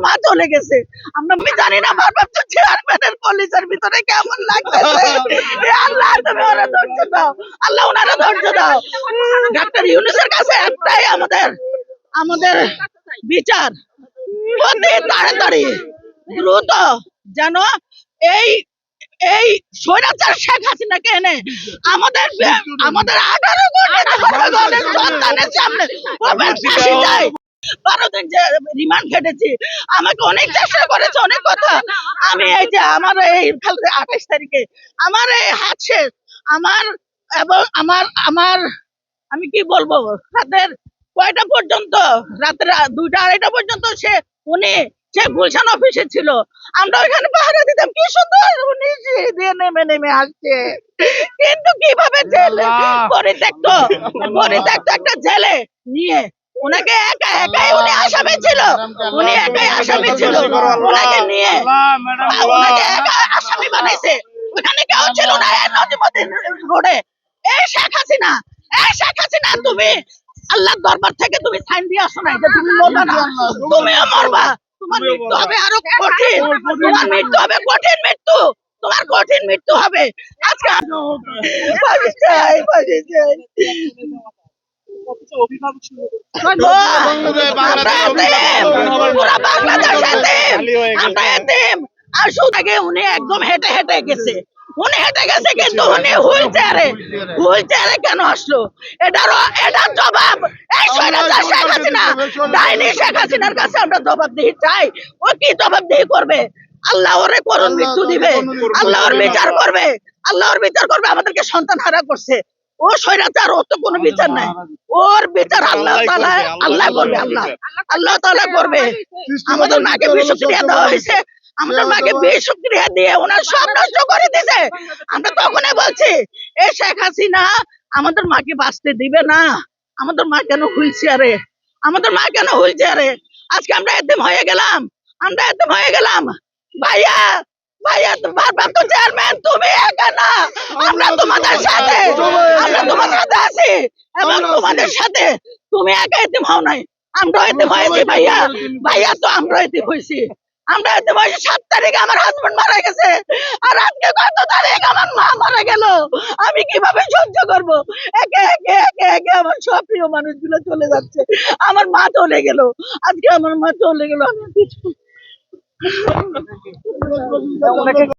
মা চলে গেছে। আমরা আমি জানি না ভারপ্রাপ্ত চেয়ারম্যানের পুলিশের ভিতরে কেমন লাগতেছে। আল্লাহ তুমি ওরা ধৈর্য দাও। আল্লাহ ওনারা ধৈর্য দাও। ডাক্তার ইউনুসের কাছে একটাই আমাদের আমাদের বিচার। অতি তাড়াতাড়ি দ্রুত যেন এই এই স্বৈরাচার শেখ হাসিনাকে এনে আমাদের আমাদের আঠারো কোটি বারো দিন যে রিমান্ড খেটেছি আমাকে অনেক চেষ্টা করেছে অনেক কথা। আমি এই যে আমার এই কালকে আঠাশ তারিখে আমার এই হাত শেষ। আমার এবং আমার আমার আমি কি বলব? রাতের কয়টা পর্যন্ত? রাতের দুইটা আড়াইটা পর্যন্ত সে উনি সে গুলশান অফিসে ছিল। আমরা ওইখানে পাহারা দিতাম। কি সুন্দর উনি দিয়ে নেমে নেমে আসছে। কিন্তু কীভাবে জেলে পরিত্যক্ত পরিত্যক্ত একটা জেলে নিয়ে ওনাকে একা একাই উনি আসামি ছিল। উনি একাই আসামি ছিল। ওনাকে নিয়ে ওনাকে একা আসামি বানাইছে ওখানে কেউ ছিল না। নদীমতি রোডে। এই শেখ হাসিনা এই শেখ হাসিনা তুমি আল্লাহর দরবার থেকে তুমি সাইন দিয়ে আসো না তুমি মরবা না। তুমিও মরবা। তোমার মৃত্যু হবে আরও কঠিন। তোমার মৃত্যু হবে। কঠিন মৃত্যু। তোমার কঠিন মৃত্যু হবে। আজকে বাংলাদেশ। আর শুধু আগে উনি একদম হেঁটে হেঁটে গেছে। উনি হেঁটে গেছে কিন্তু উনি হুইল চেয়ারে হুইল চেয়ারে কেন আসলো? এটারও এটার জবাব এই স্বৈরাচার শেখ হাসিনা ডাইনি শেখ হাসিনার কাছে আমরা জবাব দিই চাই। ও কি জবাব দিই করবে? আল্লাহ ওরে করুন মৃত্যু দিবে। আল্লাহ ওর বিচার করবে। আল্লাহ ওর বিচার করবে আমাদেরকে সন্তান হারা করছে। ও স্বৈরাচার ওর তো কোনো বিচার নাই। ওর বিচার আল্লাহ আল্লাহ করবে আল্লাহ আল্লাহ তাআলা করবে। আমাদের মাকে বিষক্রিয়া দেওয়া হয়েছে। আমাদের মাকে বিষক্রিয়া দিয়ে ওনার সব নষ্ট করে দিয়েছে। আমরা তখনই বলছি, এ শেখ হাসিনা, আমাদের মাকে বাঁচতে দিবে না। আমাদের মা কেন হুইল চেয়ারে আমাদের মা কেন হুইল চেয়ারে আজকে আমরা এতিম হয়ে গেলাম, আমরা এতিম হয়ে গেলাম। ভাইয়া ভাইয়া তো চেয়ারম্যান, তুমি আমরা তোমাদের সাথে তুমি একা এতিম হও নাই আমরা ভাইয়া। ভাইয়া তো আমরা এতিম হয়েছি। আমরা এত বয়সে সাত তারিখে আমার হাজবেন্ড মারা গেছে। আর আজকে কত তারিখ আমার মা মারা গেল? আমি কীভাবে সহ্য করব? একে একে একে একে আমার সব প্রিয় মানুষগুলো চলে যাচ্ছে। আমার মা চলে গেল। আজকে আমার মা চলে গেল। আমি কিছু